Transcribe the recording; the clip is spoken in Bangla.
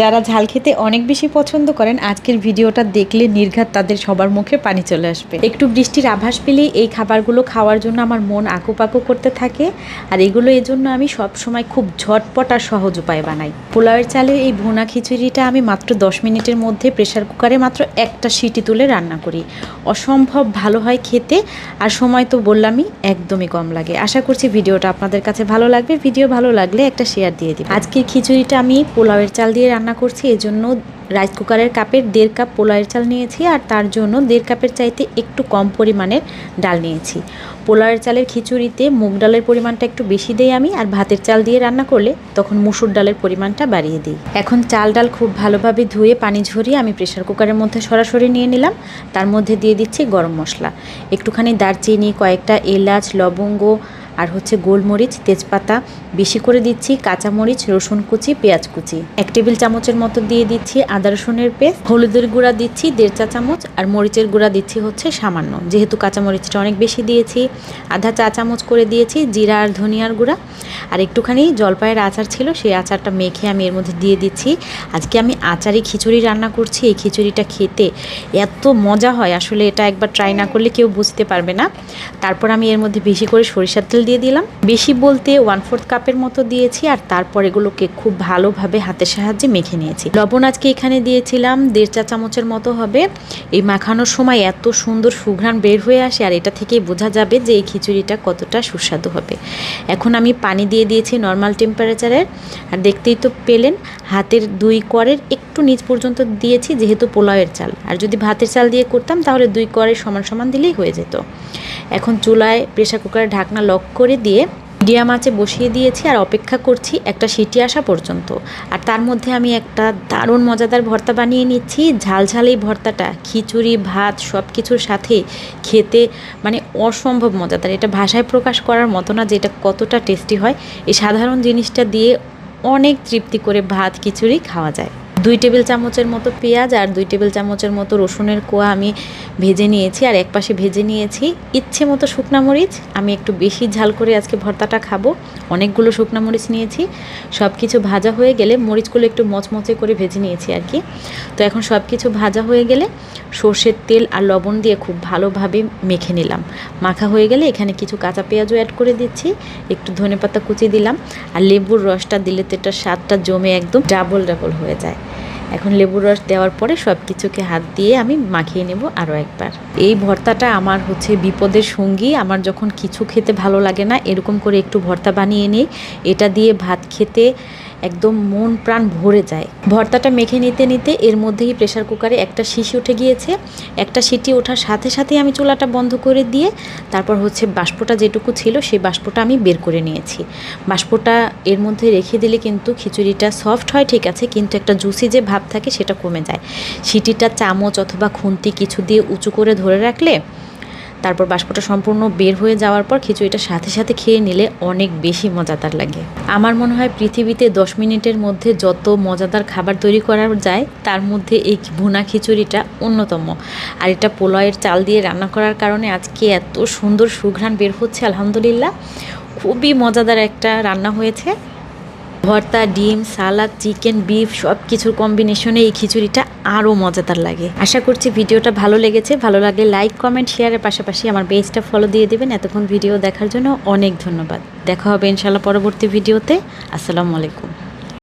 যারা ঝাল খেতে অনেক বেশি পছন্দ করেন, আজকের ভিডিওটা দেখলে নির্ঘাত তাদের সবার মুখে পানি চলে আসবে। একটু বৃষ্টির আভাস পেলেই এই খাবারগুলো খাওয়ার জন্য আমার মন আকুপাকু করতে থাকে, আর এগুলো এজন্য আমি সব সময় খুব ঝটপট আর সহজ উপায়ে বানাই। পোলাওয়ের চালের এই ভুনা খিচুড়িটা আমি মাত্র দশ মিনিটের মধ্যে প্রেশার কুকারে মাত্র একটা সিটি তুলে রান্না করি। অসম্ভব ভালো হয় খেতে, আর সময় তো বললামই, একদমই কম লাগে। আশা করছি ভিডিওটা আপনাদের কাছে ভালো লাগবে। ভিডিও ভালো লাগলে একটা শেয়ার দিয়ে দিন আজকের খিচুড়িটা আমি পোলাওয়ের চাল দিয়ে রান্না করছি, এজন্য রাইস কুকারের কাপের দেড় কাপ পোলাওয়ের চাল নিয়েছি আর তার জন্য দেড় কাপের চাইতে একটু কম পরিমাণের ডাল নিয়েছি। পোলাওয়ের চালের খিচুড়িতে মুগ ডালের পরিমাণটা একটু বেশি দেই আমি আর ভাতের চাল দিয়ে রান্না করলে তখন মুসুর ডালের পরিমাণটা বাড়িয়ে দিই। এখন চাল ডাল খুব ভালোভাবে ধুয়ে পানি ঝরিয়ে আমি প্রেশার কুকারের মধ্যে সরাসরি নিয়ে নিলাম। তার মধ্যে দিয়ে দিচ্ছি গরম মশলা। একটুখানি দারচিনি, কয়েকটা এলাচ, লবঙ্গ আর হচ্ছে গোলমরিচ, তেজপাতা, বেশি করে দিচ্ছি, কাঁচামরিচ, রসুন কুচি, পেঁয়াজ কুচি। এক টেবিল চামচের মতো দিয়ে দিচ্ছি আদা রসুনের পেস্ট, হলুদের গুঁড়া দিচ্ছি দেড় চা চামচ, আর মরিচের গুঁড়া দিচ্ছি হচ্ছে সামান্য। যেহেতু কাঁচামরিচটা অনেক বেশি দিয়েছি, আধা চা চামচ করে দিয়েছি জিরা আর ধনিয়ার গুঁড়া। আর একটুখানি জলপাইয়ের আচার ছিল, সেই আচারটা মেখে আমি এর মধ্যে দিয়ে দিচ্ছি। আজকে আমি আচারি খিচুড়ি রান্না করছি, এই খিচুড়িটা খেতে এত মজা হয়, আসলে এটা একবার ট্রাই না করলে কেউ বুঝতে পারবে না। তারপর আমি এর মধ্যে বেশি করে সরিষার তেল দিয়ে দিলাম। বেশি বলতে ওয়ান ফোর্থ কাপের মতো দিয়েছি আর তারপর এগুলোকে খুব ভালোভাবে হাতের সাহায্যে মেখে নিয়েছি। লবণ আজকে এখানে দিয়েছিলাম, দেড় চা চামচের মতো হবে। এই মাখানোর সময় এত সুন্দর সুঘ্রাণ বের হয়ে আসে আর এটা থেকেই বোঝা যাবে যে এই খিচুড়িটা কতটা সুস্বাদু হবে। এখন আমি পানি দিয়ে দিয়েছি নর্মাল টেম্পারেচারের আর দেখতেই তো পেলেন, হাতের দুই করের একটু নিচ পর্যন্ত দিয়েছি যেহেতু পোলাওয়ের চাল। আর যদি ভাতের চাল দিয়ে করতাম তাহলে দুই করের সমান সমান দিলেই হয়ে যেত। এখন চুলায় প্রেশার কুকারের ঢাকনা লক করে দিয়ে মিডিয়াম আঁচে বসিয়ে দিয়েছি আর অপেক্ষা করছি একটা সিটি আসা পর্যন্ত। আর তার মধ্যে আমি একটা দারুণ মজাদার ভর্তা বানিয়ে নিচ্ছি। ঝাল ঝাল এই ভর্তাটা, খিচুড়ি, ভাত সব কিছুর সাথে খেতে মানে অসম্ভব মজাদার। এটা ভাষায় প্রকাশ করার মতো না যে এটা কতটা টেস্টি হয়। এই সাধারণ জিনিসটা দিয়ে অনেক তৃপ্তি করে ভাত, খিচুড়ি খাওয়া যায়। দুই টেবিল চামচের মতো পেঁয়াজ আর দুই টেবিল চামচের মতো রসুনের কোয়া আমি ভেজে নিয়েছি আর একপাশে ভেজে নিয়েছি। ইচ্ছে মতো শুকনা মরিচ। আমি একটু বেশি ঝাল করে আজকে ভর্তাটা খাব। অনেকগুলো শুকনা মরিচ নিয়েছি। সব কিছু ভাজা হয়ে গেলে মরিচগুলো একটু মচমচে করে ভেজে নিয়েছি আর কি। তো এখন সব কিছু ভাজা হয়ে গেলে সর্ষের তেল আর লবণ দিয়ে খুব ভালোভাবে মেখে নিলাম। মাখা হয়ে গেলে এখানে কিছু কাঁচা পেঁয়াজও অ্যাড করে দিচ্ছি। একটু ধনেপাতা কুচি দিলাম। আর লেবুর রসটা দিলে তো এটার স্বাদটা জমে একদম ডাবল ডাবল হয়ে যায়। এখন লেবুর রস দেওয়ার পরে সব কিছুকে হাত দিয়ে আমি মাখিয়ে নেব আরও একবার। এই ভর্তাটা আমার হচ্ছে বিপদের সঙ্গী, আমার যখন কিছু খেতে ভালো লাগে না, এরকম করে একটু ভর্তা বানিয়ে নিই। এটা দিয়ে ভাত খেতে একদম মন প্রাণ ভরে যায়। ভর্তাটা মেখে নিতে নিতে এর মধ্যেই প্রেশার কুকারে একটা শিশি উঠে গিয়েছে। একটা সিটি ওঠার সাথে সাথেই আমি চুলাটা বন্ধ করে দিয়ে তারপর হচ্ছে বাষ্পটা যেটুকু ছিল সেই বাষ্পটা আমি বের করে নিয়েছি। বাষ্পটা এর মধ্যে রেখে দিলে কিন্তু খিচুড়িটা সফট হয়, ঠিক আছে, কিন্তু একটা জুসি যে ভাব থাকে সেটা কমে যায়। সিটিটা চামচ অথবা খুন্তি কিছু দিয়ে উঁচু করে ধরে রাখলে তারপর বাষ্পটা সম্পূর্ণ বের হয়ে যাওয়ার পর খিচুড়িটা সাথে সাথে খেয়ে নিলে অনেক বেশি মজাদার লাগে। আমার মনে হয় পৃথিবীতে দশ মিনিটের মধ্যে যত মজাদার খাবার তৈরি করা যায়, তার মধ্যে এই ভুনা খিচুড়িটা অন্যতম। আর এটা পোলাওয়ের চাল দিয়ে রান্না করার কারণে আজকে এত সুন্দর সুঘ্রাণ বের হচ্ছে, আলহামদুলিল্লাহ। খুবই মজাদার একটা রান্না হয়েছে। ভর্তা, ডিম, সালাদ, চিকেন, বিফ সব কিছুর কম্বিনেশনে এই খিচুড়িটা আরও মজাদার লাগে। আশা করছি ভিডিওটা ভালো লেগেছে। ভালো লাগলে লাইক কমেন্ট শেয়ারের পাশাপাশি আমার পেজটা ফলো দিয়ে দেবেন। এতক্ষণ ভিডিও দেখার জন্য অনেক ধন্যবাদ। দেখা হবে ইনশাল্লাহ পরবর্তী ভিডিওতে আসসালামু আলাইকুম।